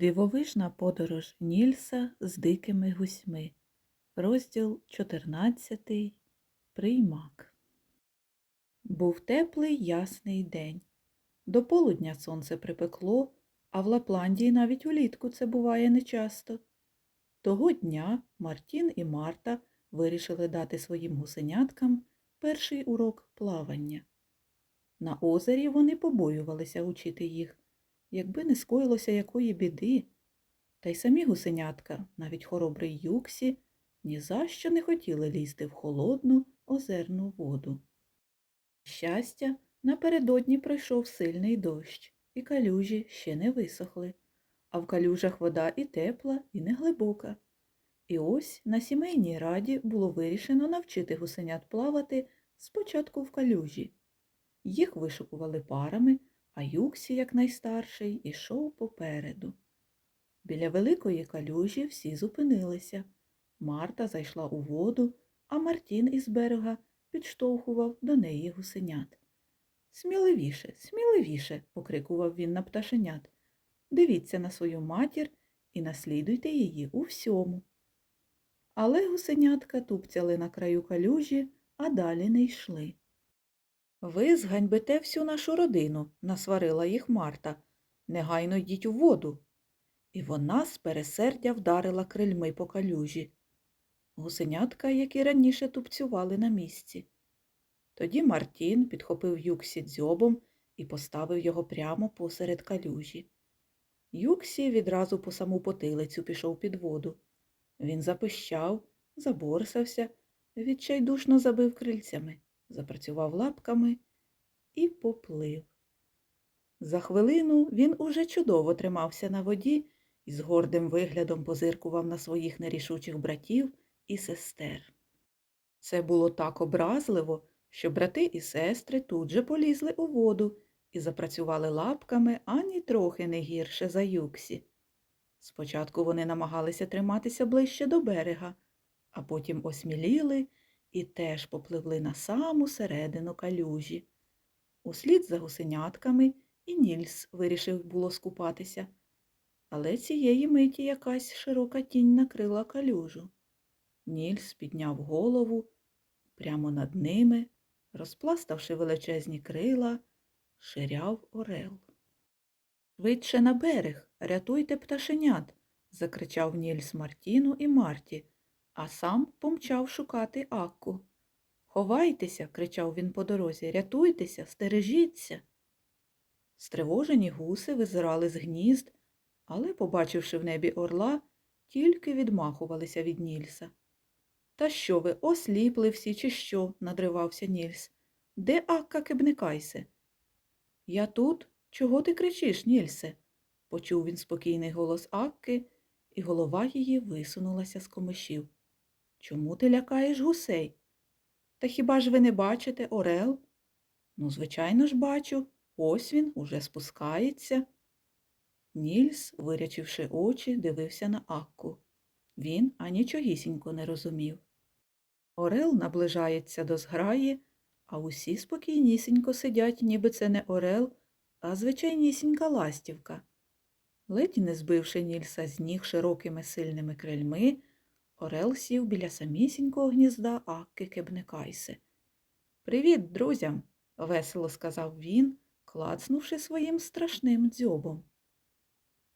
Дивовижна подорож Нільса з дикими гусьми. Розділ 14. Приймак. Був теплий ясний день. До полудня сонце припекло, а в Лапландії навіть улітку це буває нечасто. Того дня Мартін і Марта вирішили дати своїм гусеняткам перший урок плавання. На озері вони побоювалися учити їх, якби не скоїлося якої біди. Та й самі гусенятка, навіть хоробрий Юксі, ні за що не хотіли лізти в холодну озерну воду. Щастя, напередодні пройшов сильний дощ, і калюжі ще не висохли, а в калюжах вода і тепла, і не глибока. І ось на сімейній раді було вирішено навчити гусенят плавати спочатку в калюжі. Їх вишукували парами, а Юксі, як найстарший, ішов попереду. Біля великої калюжі всі зупинилися. Марта зайшла у воду, а Мартін із берега підштовхував до неї гусенят. Сміливіше, сміливіше, покрикував він на пташенят. Дивіться на свою матір і наслідуйте її у всьому. Але гусенятка тупцяли на краю калюжі, а далі не йшли. Ви зганьбите всю нашу родину, насварила їх Марта. Негайно йдіть у воду. І вона з пересердя вдарила крильми по калюжі. Гусенятка, які раніше тупцювали на місці. Тоді Мартін підхопив Юксі дзьобом і поставив його прямо посеред калюжі. Юксі відразу по саму потилицю пішов під воду. Він запищав, заборсався, відчайдушно забив крильцями, запрацював лапками і поплив. За хвилину він уже чудово тримався на воді і з гордим виглядом позиркував на своїх нерішучих братів і сестер. Це було так образливо, що брати і сестри тут же полізли у воду і запрацювали лапками ані трохи не гірше за юксі. Спочатку вони намагалися триматися ближче до берега, а потім осміліли і теж попливли на саму середину калюжі. Услід за гусенятками і Нільс вирішив було скупатися, але цієї миті якась широка тінь накрила калюжу. Нільс підняв голову прямо над ними, розпластавши величезні крила, ширяв орел. Швидше на берег, рятуйте пташенят, закричав Нільс Мартіну і Марті, а сам помчав шукати Акку. Ховайтеся, кричав він по дорозі, рятуйтеся, стережіться. Стривожені гуси визирали з гнізд, але, побачивши в небі орла, тільки відмахувалися від Нільса. Та що ви, осліпли всі, чи що? надривався Нільс. Де Акка Кебникайсе? Я тут. Чого ти кричиш, Нільсе? почув він спокійний голос Акки, і голова її висунулася з комишів. Чому ти лякаєш гусей? Та хіба ж ви не бачите Орел? Ну, звичайно ж, бачу. Ось він уже спускається. Нільс, вирячивши очі, дивився на Акку. Він анічогісінько не розумів. Орел наближається до зграї, а усі спокійнісінько сидять, ніби це не Орел, а звичайнісінька ластівка. Ледь не збивши Нільса з ніг широкими сильними крильми, Орел сів біля самісінького гнізда Акки Кебнекайси. Привіт, друзям, весело сказав він, клацнувши своїм страшним дзьобом.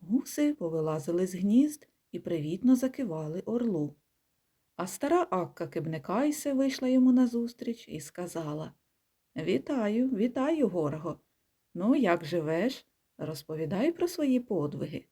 Гуси повилазили з гнізд і привітно закивали орлу. А стара Акка Кебнекайсе вийшла йому назустріч і сказала Вітаю, вітаю, Горго. Ну, як живеш? Розповідай про свої подвиги.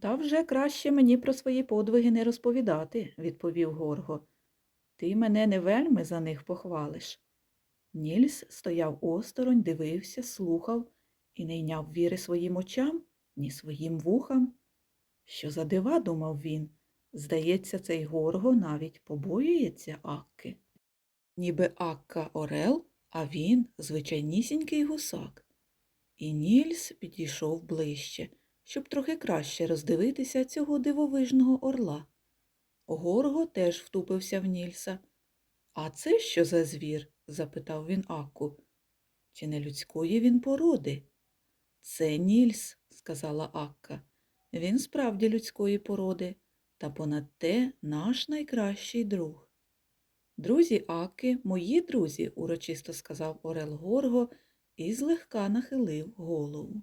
Та вже краще мені про свої подвиги не розповідати, відповів Горго. Ти мене не вельми за них похвалиш. Нільс стояв осторонь, дивився, слухав і не йняв віри своїм очам, ні своїм вухам. Що за дива, думав він, здається, цей Горго навіть побоюється Акки. Ніби Акка Орел, а він звичайнісінький гусак. І Нільс підійшов ближче, щоб трохи краще роздивитися цього дивовижного орла. Горго теж втупився в Нільса. А це що за звір? запитав він Акку. Чи не людської він породи? Це Нільс, сказала Акка. Він справді людської породи, та понад те наш найкращий друг. Друзі Аки, мої друзі, урочисто сказав Орел Горго і злегка нахилив голову.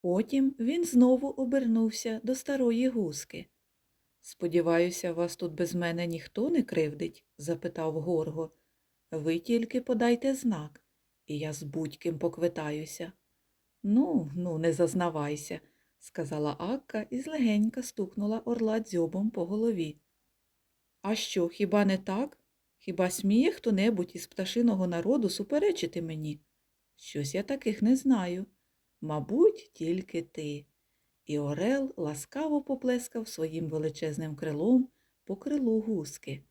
Потім він знову обернувся до старої гуски. Сподіваюся, вас тут без мене ніхто не кривдить? запитав Горго. Ви тільки подайте знак, і я з будь-ким поквитаюся. Ну, ну, не зазнавайся, сказала Акка і злегенька стукнула орла дзьобом по голові. А що, хіба не так? Хіба сміє хто-небудь із пташиного народу суперечити мені? Щось я таких не знаю. Мабуть, тільки ти. І Орел ласкаво поплескав своїм величезним крилом по крилу гуски.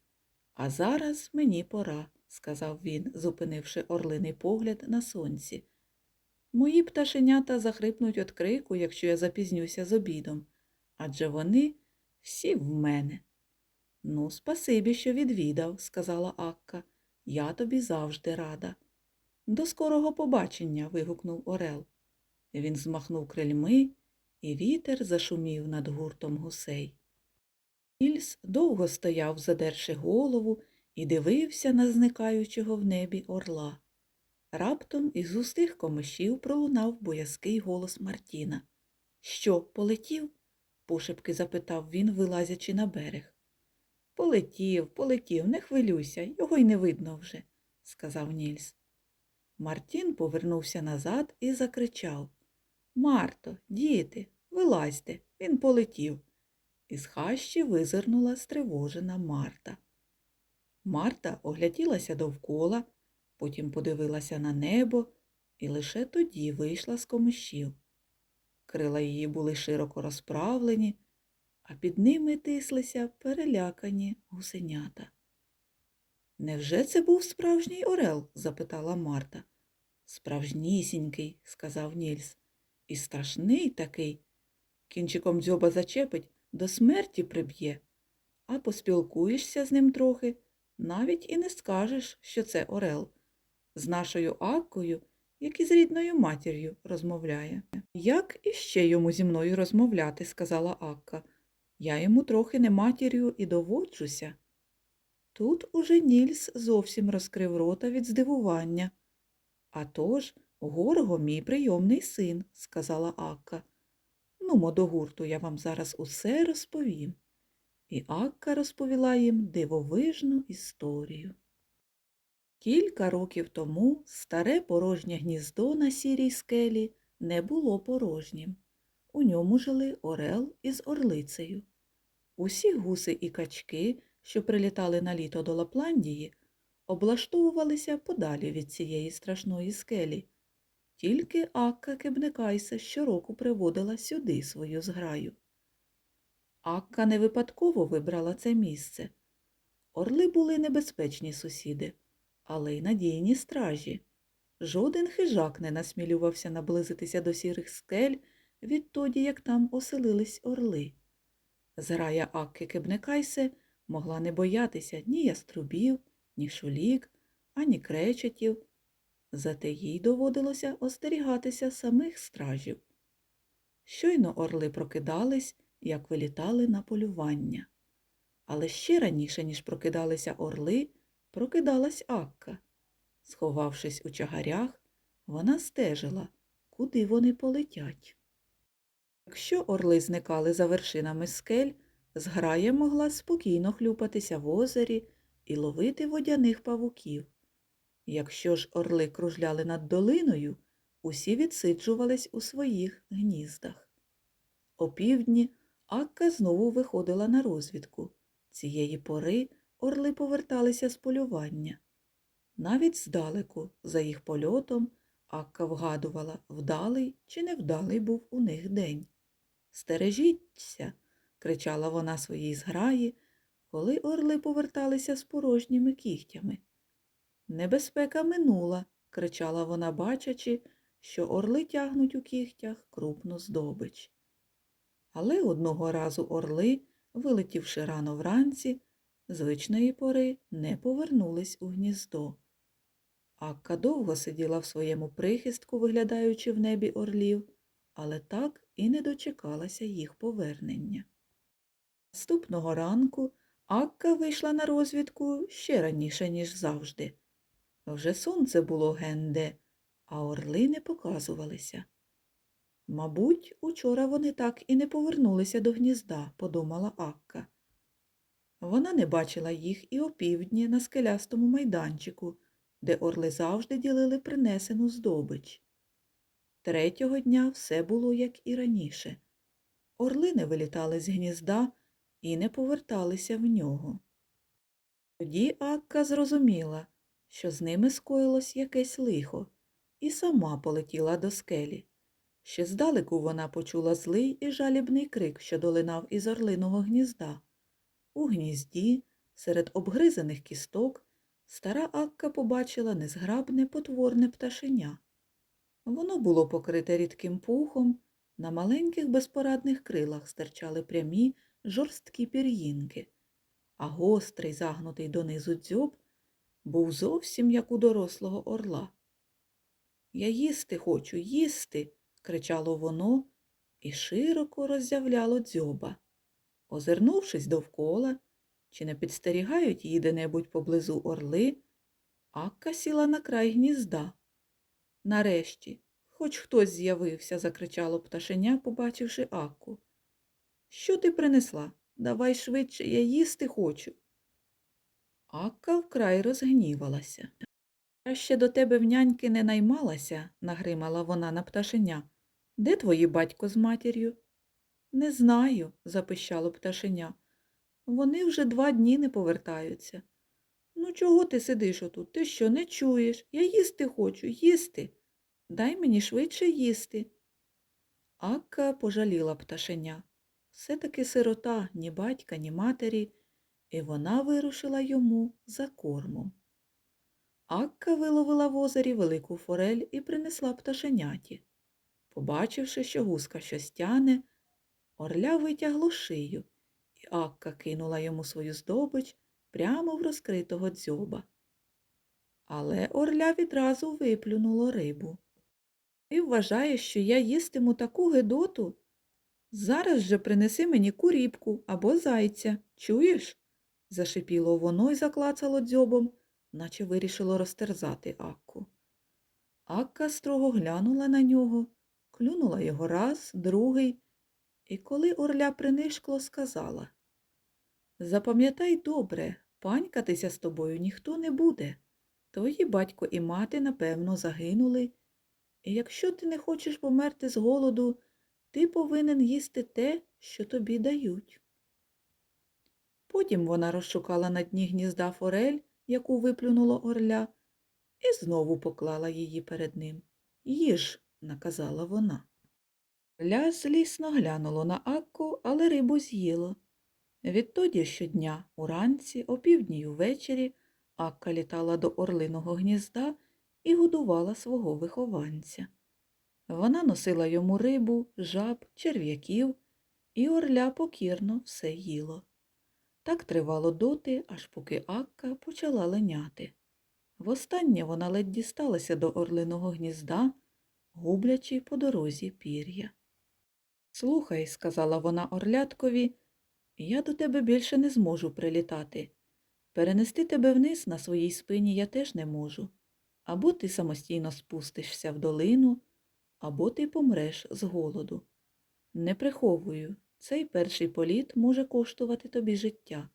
А зараз мені пора, сказав він, зупинивши орлиний погляд на сонці. Мої пташенята захрипнуть від крику, якщо я запізнюся з обідом, адже вони всі в мене. Ну, спасибі, що відвідав, сказала Акка. Я тобі завжди рада. До скорого побачення. вигукнув Орел. Він змахнув крильми, і вітер зашумів над гуртом гусей. Ільс довго стояв, задерши голову, і дивився на зникаючого в небі орла. Раптом із густих комишів пролунав боязкий голос Мартіна. Що, полетів? пошепки запитав він, вилазячи на берег. Полетів, полетів, не хвилюйся, його й не видно вже, сказав Нільс. Мартін повернувся назад і закричав Марто, діти, вилазьте, він полетів. Із хащі визирнула стривожена Марта. Марта огляділася довкола, потім подивилася на небо і лише тоді вийшла з комишів. Крила її були широко розправлені, а під ними тислися перелякані гусенята. Невже це був справжній орел? запитала Марта. Справжнісінький, сказав Нільс. І страшний такий. Кінчиком дзьоба зачепить, до смерті приб'є, а поспілкуєшся з ним трохи, навіть і не скажеш, що це орел. З нашою Аккою, як і з рідною матір'ю, розмовляє. Як іще йому зі мною розмовляти, сказала Акка. Я йому трохи не матір'ю і доводжуся. Тут уже Нільс зовсім розкрив рота від здивування. А тож, Горго мій прийомний син, сказала Акка. Нумо до гурту я вам зараз усе розповім. І Акка розповіла їм дивовижну історію. Кілька років тому старе порожнє гніздо на сірій скелі не було порожнім. У ньому жили орел із орлицею. Усі гуси і качки, що прилітали на літо до Лапландії, облаштовувалися подалі від цієї страшної скелі. Тільки Акка Кебнекайса щороку приводила сюди свою зграю. Акка не випадково вибрала це місце. Орли були небезпечні сусіди, але й надійні стражі. Жоден хижак не насмілювався наблизитися до сірих скель відтоді, як там оселились орли. Зграя Акки Кебнекайсе могла не боятися ні яструбів, ні шулік, ані кречетів, зате їй доводилося остерігатися самих стражів. Щойно орли прокидались, як вилітали на полювання. Але ще раніше, ніж прокидалися орли, прокидалась Акка. Сховавшись у чагарях, вона стежила, куди вони полетять. Якщо орли зникали за вершинами скель, зграя могла спокійно хлюпатися в озері і ловити водяних павуків. Якщо ж орли кружляли над долиною, усі відсиджувались у своїх гніздах. Опівдні Акка знову виходила на розвідку. Цієї пори орли поверталися з полювання. Навіть здалеку, за їх польотом, Акка вгадувала, вдалий чи невдалий був у них день. Стережіться, кричала вона своїй зграї, коли орли поверталися з порожніми кігтями. Небезпека минула, кричала вона, бачачи, що орли тягнуть у кігтях крупну здобич. Але одного разу орли, вилетівши рано вранці, звичної пори не повернулись у гніздо. Акка довго сиділа в своєму прихистку, виглядаючи в небі орлів, але так і не дочекалася їх повернення. Наступного ранку Акка вийшла на розвідку ще раніше, ніж завжди. Вже сонце було генде, а орли не показувалися. Мабуть, учора вони так і не повернулися до гнізда, подумала Акка. Вона не бачила їх і опівдні на скелястому майданчику, де орли завжди ділили принесену здобич. Третього дня все було, як і раніше. Орли не вилітали з гнізда і не поверталися в нього. Тоді Акка зрозуміла, що з ними скоїлось якесь лихо, і сама полетіла до скелі. Ще здалеку вона почула злий і жалібний крик, що долинав із орлиного гнізда. У гнізді, серед обгризаних кісток, стара Акка побачила незграбне потворне пташеня. Воно було покрите рідким пухом, на маленьких безпорадних крилах стирчали прямі жорсткі пір'їнки, а гострий, загнутий донизу дзьоб був зовсім як у дорослого орла. Я їсти хочу, їсти, кричало воно і широко роззявляло дзьоба. Озирнувшись довкола, чи не підстерігають її де-небудь поблизу орли, Акка сіла на край гнізда. Нарешті, хоч хтось з'явився, закричало пташеня, побачивши Акку. Що ти принесла? Давай швидше, я їсти хочу. Акка вкрай розгнівалася. Я ще до тебе в няньки не наймалася, нагримала вона на пташеня. Де твої батько з матір'ю? Не знаю, запищало пташеня. Вони вже два дні не повертаються. Ну, чого ти сидиш отут? Ти що, не чуєш? Я їсти хочу, їсти. Дай мені швидше їсти. Акка пожаліла пташеня. Все-таки сирота ні батька, ні матері, і вона вирушила йому за кормом. Акка виловила в озері велику форель і принесла пташеняті. Побачивши, що гуска щось тяне, орля витягло шию, і Акка кинула йому свою здобич прямо в розкритого дзьоба. Але орля відразу виплюнуло рибу. Ти вважаєш, що я їстиму таку гидоту? Зараз же принеси мені куріпку або зайця, чуєш? Зашипіло воно й заклацало дзьобом, наче вирішило розтерзати Акку. Акка строго глянула на нього, клюнула його раз, другий, і коли орля принишкло, сказала Запам'ятай добре, панькатися з тобою ніхто не буде. Твої батько і мати, напевно, загинули. І якщо ти не хочеш померти з голоду, ти повинен їсти те, що тобі дають. Потім вона розшукала на дні гнізда форель, яку виплюнуло орля, і знову поклала її перед ним. Їж, наказала вона. Орля злісно глянуло на Акку, але рибу з'їло. Відтоді щодня, уранці, опівдні й увечері, Акка літала до орлиного гнізда і годувала свого вихованця. Вона носила йому рибу, жаб, черв'яків, і орля покірно все їло. Так тривало доти, аж поки Акка почала леняти. Востаннє вона ледь дісталася до орлиного гнізда, гублячи по дорозі пір'я. Слухай, сказала вона орляткові, я до тебе більше не зможу прилітати. Перенести тебе вниз на своїй спині я теж не можу. Або ти самостійно спустишся в долину, або ти помреш з голоду. Не приховую, цей перший політ може коштувати тобі життя.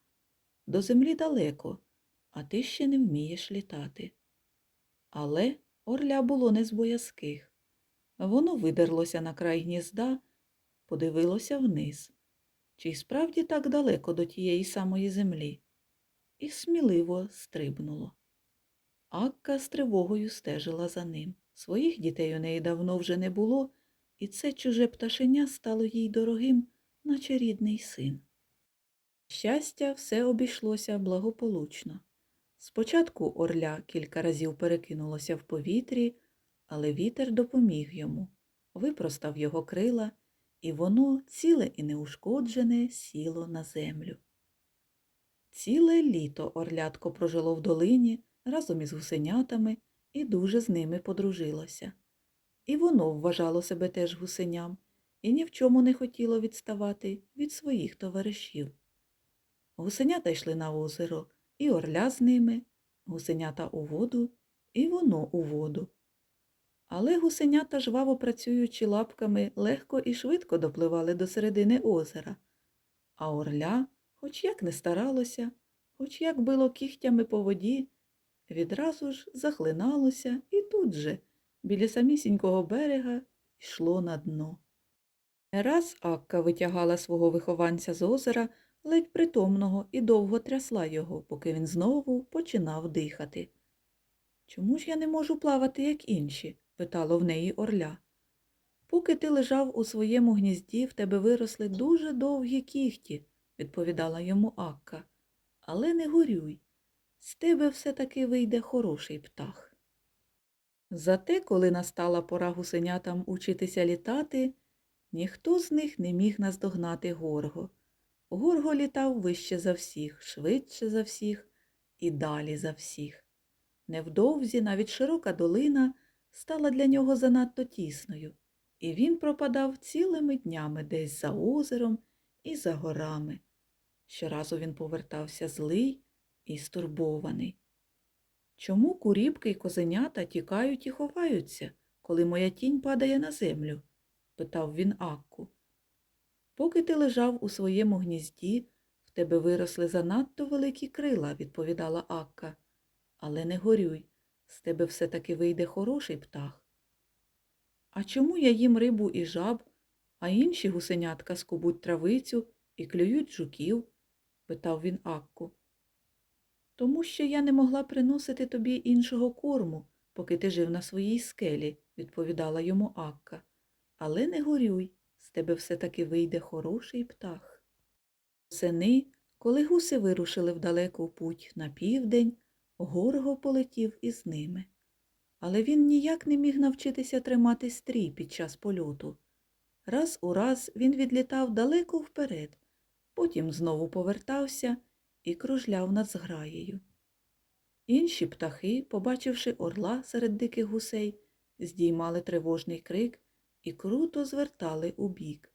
До землі далеко, а ти ще не вмієш літати. Але орля було не з боязких. Воно видерлося на край гнізда, подивилося вниз. Чи справді так далеко до тієї самої землі? І сміливо стрибнуло. Акка з тривогою стежила за ним. Своїх дітей у неї давно вже не було, і це чуже пташеня стало їй дорогим, наче рідний син. Щастя, все обійшлося благополучно. Спочатку орля кілька разів перекинулося в повітрі, але вітер допоміг йому, випростав його крила, і воно, ціле і неушкоджене, сіло на землю. Ціле літо орлятко прожило в долині разом із гусенятами і дуже з ними подружилося. І воно вважало себе теж гусеням, і ні в чому не хотіло відставати від своїх товаришів. Гусенята йшли на озеро, і орля з ними, гусенята у воду, і воно у воду. Але гусенята, жваво працюючи лапками, легко і швидко допливали до середини озера, а орля, хоч як не старалося, хоч як било кігтями по воді, відразу ж захлиналося і тут же, біля самісінького берега, йшло на дно. Не раз Акка витягала свого вихованця з озера ледь притомного і довго трясла його, поки він знову починав дихати. Чому ж я не можу плавати, як інші? питало в неї орля. Поки ти лежав у своєму гнізді, в тебе виросли дуже довгі кігті, відповідала йому Акка. Але не горюй, з тебе все-таки вийде хороший птах. Зате, коли настала пора гусенятам учитися літати, ніхто з них не міг наздогнати горго. Горго літав вище за всіх, швидше за всіх і далі за всіх. Невдовзі навіть широка долина стала для нього занадто тісною, і він пропадав цілими днями десь за озером і за горами. Щоразу він повертався злий і стурбований. Чому куріпки й козенята тікають і ховаються, коли моя тінь падає на землю? Питав він Акку. Поки ти лежав у своєму гнізді, в тебе виросли занадто великі крила, відповідала Акка. Але не горюй, з тебе все-таки вийде хороший птах. А чому я їм рибу і жаб, а інші гусенятка скубуть травицю і клюють жуків? питав він Акку. Тому що я не могла приносити тобі іншого корму, поки ти жив на своїй скелі, відповідала йому Акка. Але не горюй, з тебе все-таки вийде хороший птах. Сини, коли гуси вирушили в далеку путь на південь, Горго полетів із ними. Але він ніяк не міг навчитися тримати стрій під час польоту. Раз у раз він відлітав далеко вперед, потім знову повертався і кружляв над зграєю. Інші птахи, побачивши орла серед диких гусей, здіймали тривожний крик і круто звертали убік.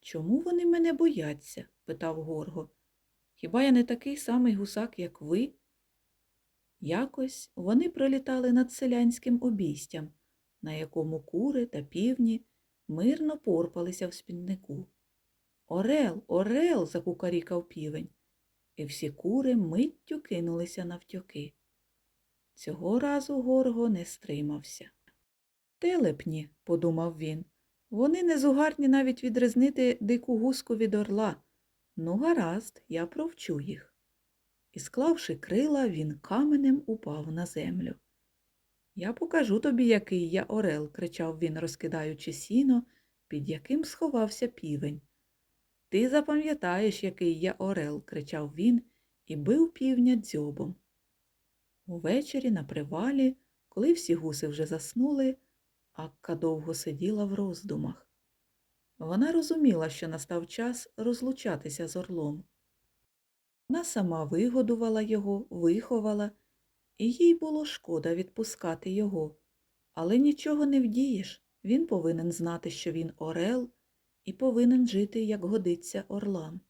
Чому вони мене бояться? питав Горго. Хіба я не такий самий гусак, як ви? Якось вони пролітали над селянським обійстям, на якому кури та півні мирно порпалися в спіннику. Орел, орел. закукарікав півень, і всі кури миттю кинулися навтьоки. Цього разу горго не стримався. Телепні, подумав він, вони не зугарні навіть відрізнити дику гуску від орла. Ну, гаразд, я провчу їх і, склавши крила, він каменем упав на землю. Я покажу тобі, який я орел, кричав він, розкидаючи сіно, під яким сховався півень. Ти запам'ятаєш, який я орел, кричав він і бив півня дзьобом. Увечері на привалі, коли всі гуси вже заснули, Акка довго сиділа в роздумах. Вона розуміла, що настав час розлучатися з орлом. Вона сама вигодувала його, виховала, і їй було шкода відпускати його. Але нічого не вдієш. Він повинен знати, що він орел, і повинен жити, як годиться орлам.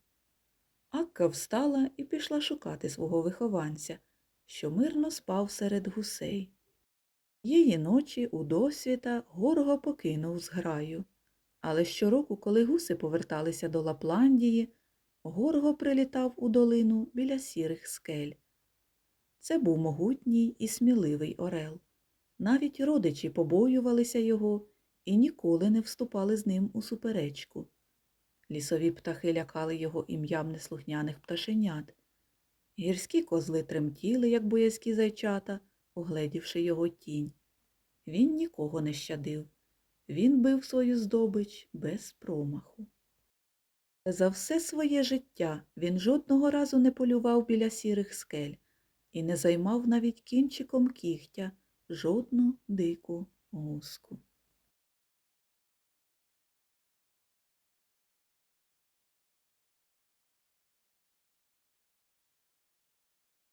Акка встала і пішла шукати свого вихованця, що мирно спав серед гусей. Її ночі у досвіта горго покинув зграю. Але щороку, коли гуси поверталися до Лапландії, Горго прилітав у долину біля сірих скель. Це був могутній і сміливий орел. Навіть родичі побоювалися його і ніколи не вступали з ним у суперечку. Лісові птахи лякали його ім'ям неслухняних пташенят. Гірські козли тремтіли, як боязкі зайчата, угледівши його тінь. Він нікого не щадив. Він бив свою здобич без промаху. За все своє життя він жодного разу не полював біля сірих скель і не займав навіть кінчиком кігтя жодну дику гуску.